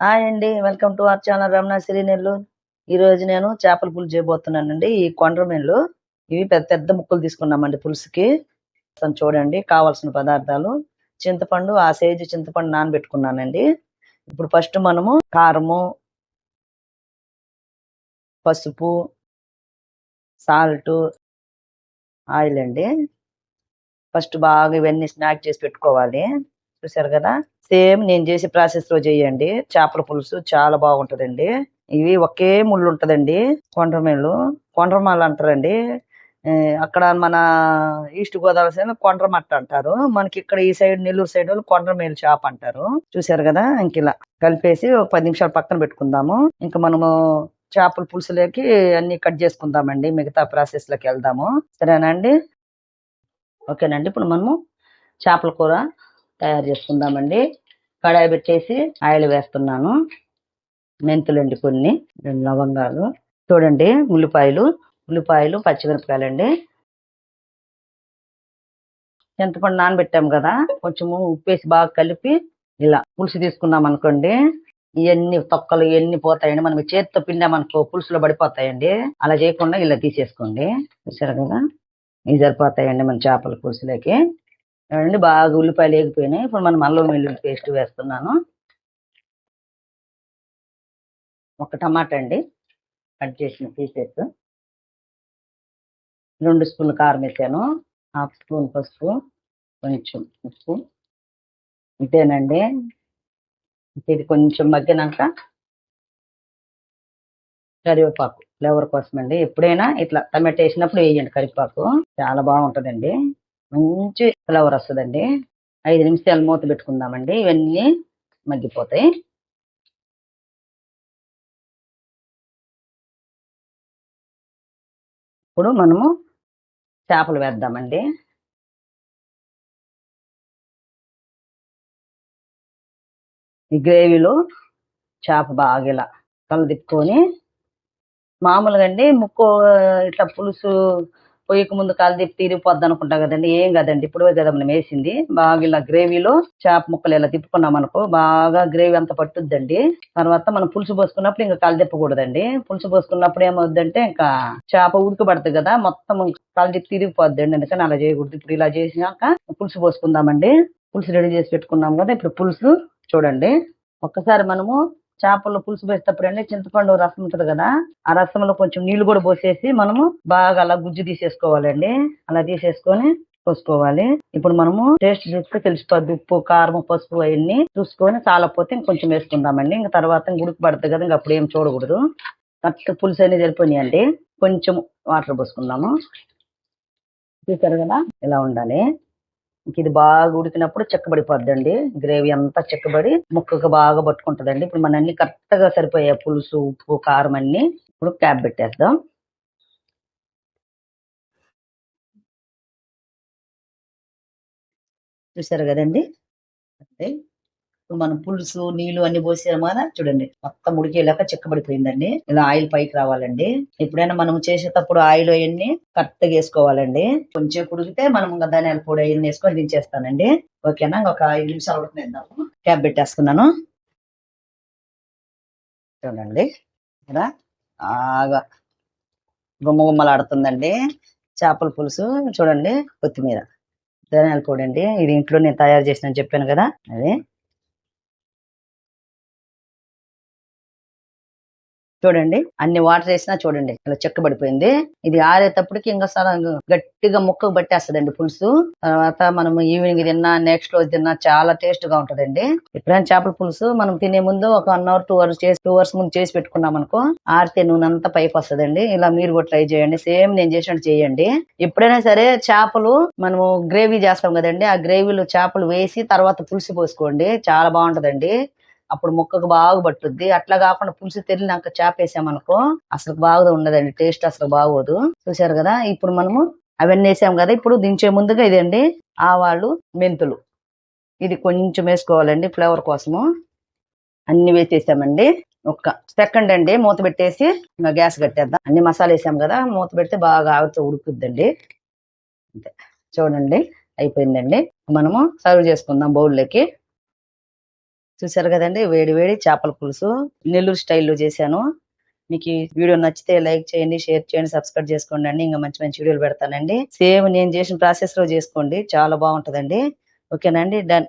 Hi అండి welcome to our channel Ramana Siri Nellore ఈ రోజు నేను చేపల పులుసు చేయబోతున్నానండి ఈ కొండ్రమేన్లు ఇవి పెద్ద పెద్ద ముక్కలు తీసుకున్నామండి పులుసుకి. చూడండి కావాల్సిన పదార్థాలు. చింతపండు ఆ సైజు చింతపండు నానబెట్టుకున్నానండి. ఇప్పుడు ఫస్ట్ మనము కారము పసుపు సాల్ట్ ఆయిల్ అండి. ఫస్ట్ బాగా ఇవన్నీ స్నాక్ చేసి పెట్టుకోవాలి. చూసారు కదా? సేమ్ నేను చేసే ప్రాసెస్లో చేయండి. చేపల పులుసు చాలా బాగుంటుందండి. ఇవి ఒకే ముళ్ళు ఉంటదండి కొండ్రమేళ్ళు కొండ్రమాలు అంటారండి అక్కడ మన ఈస్ట్ గోదావరి సైడ్ కొండ్రమట్ట అంటారు. మనకి ఇక్కడ ఈ సైడ్ నెల్లూరు సైడ్ వాళ్ళు కొండ్రమేలు చేప అంటారు. చూసారు కదా? ఇంక ఇలా కలిపేసి ఒక పది నిమిషాలు పక్కన పెట్టుకుందాము. ఇంకా మనము చేపల పులుసులోకి అన్ని కట్ చేసుకుందామండి. మిగతా ప్రాసెస్లోకి వెళ్దాము. సరేనండి ఓకేనండి. ఇప్పుడు మనము చేపల కూర తయారు చేసుకుందామండి. కడాయి పెట్టేసి ఆయిల్ వేస్తున్నాను. మెంతులండి కొన్ని రెండు లవంగాలు. చూడండి ఉల్లిపాయలు ఉల్లిపాయలు పచ్చిమిరపకాయలండి. చింతపండు నానబెట్టాము కదా కొంచెము ఉప్పేసి బాగా కలిపి ఇలా పులుసు తీసుకున్నాం అనుకోండి ఇవన్నీ తొక్కలు ఇవన్నీ పోతాయండి మనం చేతితో పిండామనుకో పులుసులో పడిపోతాయండి. అలా చేయకుండా ఇలా తీసేసుకోండి. చూసారు కదా? ఇవి సరిపోతాయండి మన చేపల పులుసులోకి. ఏమండి? బాగా ఉల్లిపాయలు వేగిపోయినాయి. ఇప్పుడు మనం అల్లం వెల్లుల్లి పేస్ట్ వేస్తున్నాను. ఒక టమాటా అండి. కట్ చేసిన పీసెస్. రెండు స్పూన్లు కారం వేసాను. హాఫ్ స్పూన్ పసుపు. కొంచెం ఉప్పు. ఇంతేనండి ఇది కొంచెం మగ్గినాక కరివేపాకు ఫ్లేవర్ కోసం అండి ఎప్పుడైనా ఇట్లా టమాటా వేసినప్పుడు వేయండి కరివేపాకు. చాలా బాగుంటుందండి. మంచి ఫ్లవర్ వస్తుందండి. ఐదు నిమిషాలు మూత పెట్టుకుందామండి. ఇవన్నీ మగ్గిపోతాయి. ఇప్పుడు మనము చేపలు వేద్దామండి. ఈ గ్రేవీలో చేప బాగా ఇలా కలదిప్పుకొని మామూలుగా అండి ముక్కు ఇట్లా పులుసు పొయ్యక ముందు కాలు తిప్పి తిరిగిపోద్ది అనుకుంటా కదండి. ఏం కదండి. ఇప్పుడు కదా మనం వేసింది బాగా ఇలా గ్రేవీలో చేప ముక్కలు ఇలా తిప్పుకున్నాం అనుకో బాగా గ్రేవీ అంత పట్టుద్దండి. తర్వాత మనం పులుసు పోసుకున్నప్పుడు ఇంకా కాలు తిప్పకూడదండి. పులుసు పోసుకున్నప్పుడు ఏమవుద్దంటే ఇంకా చేప ఉడకబడుతుంది కదా మొత్తం కాలు కలదిప్పి తిరిగిపోద్దండి. అందుకని అలా చేయకూడదు. ఇప్పుడు ఇలా చేసినాక పులుసు పోసుకుందామండి. పులుసు రెడీ చేసి పెట్టుకున్నాం కదా ఇప్పుడు పులుసు చూడండి. ఒక్కసారి మనము చేపల్లో పులుసు వేసేటప్పుడు అండి చింతపండు రసం ఉంటుంది కదా ఆ రసంలో కొంచెం నీళ్ళు కూడా పోసేసి మనము బాగా అలా గుజ్జు తీసేసుకోవాలండి. అలా తీసేసుకొని పోసుకోవాలి. ఇప్పుడు మనము టేస్ట్ చూస్తే తెలిసిపోద్ది ఉప్పు కారం పసుపు అవన్నీ చూసుకొని చాలపోతే ఇంకొంచెం వేసుకుందామండి. ఇంకా తర్వాత గుడికి ఉడికి పడుతుంది కదా ఇంకా అప్పుడు ఏం చూడకూడదు. కరెక్ట్ పులుసు అనేది సరిపోయినాయండి. కొంచెం వాటర్ పోసుకుందాము. చూసారు కదా ఇలా ఉండాలి. ఇది బాగా ఉడికినప్పుడు చెక్కబడిపోద్దండి. గ్రేవీ అంతా చెక్కబడి ముక్కకు బాగా పట్టుకుంటుందండి. ఇప్పుడు మన అన్ని కరెక్ట్గా పులుసు ఉప్పు కారం అన్ని ఇప్పుడు క్యాప్ పెట్టేద్దాం. చూసారు కదండి? అంతే మనం పులుసు నీళ్ళు అన్ని పోసాము చూడండి మొత్తం ఉడికేలాక చెక్కబడిపోయిందండి. ఇలా ఆయిల్ పైకి రావాలండి. ఎప్పుడైనా మనం చేసేటప్పుడు ఆయిల్ అవన్నీ కరెక్ట్ వేసుకోవాలండి. కొంచెం ఉడికితే మనం ఇంకా ధనియాల పొడి అవన్నీ వేసుకొని దించేస్తానండి. ఓకేనా? ఒక ఐదు నిమిషాలు ఉడకనిద్దాము క్యాప్ పెట్టేస్తున్నాను. చూడండి. ఇలా బాగా గుమ్మ గుమ్మలాడుతుందండి. చేపల పులుసు చూడండి కొత్తిమీర. ధనియాల పొడి అండి. ఇది ఇంట్లో నేను తయారు చేసిన చెప్పాను కదా. అది. చూడండి. అన్ని వాటర్ వేసినా చూడండి. ఇలా చెక్కబడిపోయింది ఇది ఆరేటప్పటికి ఇంకా చాలా గట్టిగా ముక్కకు పట్టేస్తుందండి పులుసు. తర్వాత మనం ఈవినింగ్ తిన్నా నెక్స్ట్ రోజు తిన్నా చాలా టేస్ట్గా ఉంటదండి. ఎప్పుడైనా చేపల పులుసు మనం తినే ముందు ఒక వన్ అవర్ టూ అవర్స్ చేసి టూ అవర్స్ ముందు చేసి పెట్టుకున్నాం అనుకో ఆరితే నూనె అంతా పైకి వస్తుందండి. ఇలా మీరు కూడా ట్రై చేయండి. సేమ్ నేను చేసినట్టు చేయండి. ఎప్పుడైనా సరే చేపలు మనము గ్రేవీ చేస్తాం కదండి. ఆ గ్రేవీలో చేపలు వేసి తర్వాత పులుసు పోసుకోండి. చాలా బాగుంటదండి. అప్పుడు ముక్కకు బాగా పట్టుద్ది. అట్లా కాకుండా పులుసు తెరినాక చేపేసామనుకో అసలు బాగా ఉండదండి. టేస్ట్ అసలు బాగోదు. చూసారు కదా? ఇప్పుడు మనము అవన్నీ వేసాం కదా? ఇప్పుడు దించే ముందుగా ఇదండి ఆవాళ్ళు మెంతులు. ఇది కొంచెం వేసుకోవాలండి ఫ్లేవర్ కోసము. అన్ని వేసేసామండి. ఒక్క సెకండ్ అండి మూత పెట్టేసి ఇంకా గ్యాస్ కట్టేద్దాం. అన్ని మసాలా వేసాం కదా? మూత పెడితే బాగా ఆవిరితో ఉడుకుద్దండి. అంతే. చూడండి అయిపోయిందండి. మనము సర్వ్ చేసుకుందాం బౌల్లోకి. చూసారు కదండి వేడి వేడి చేపల పులుసు. నెల్లూరు స్టైల్లో చేశాను. మీకు వీడియో నచ్చితే లైక్ చేయండి షేర్ చేయండి సబ్స్క్రైబ్ చేసుకోండి అండి. ఇంకా మంచి మంచి వీడియోలు పెడతానండి. సేమ్ నేను చేసిన ప్రాసెస్లో చేసుకోండి. చాలా బాగుంటదండి. ఓకేనండి డన్.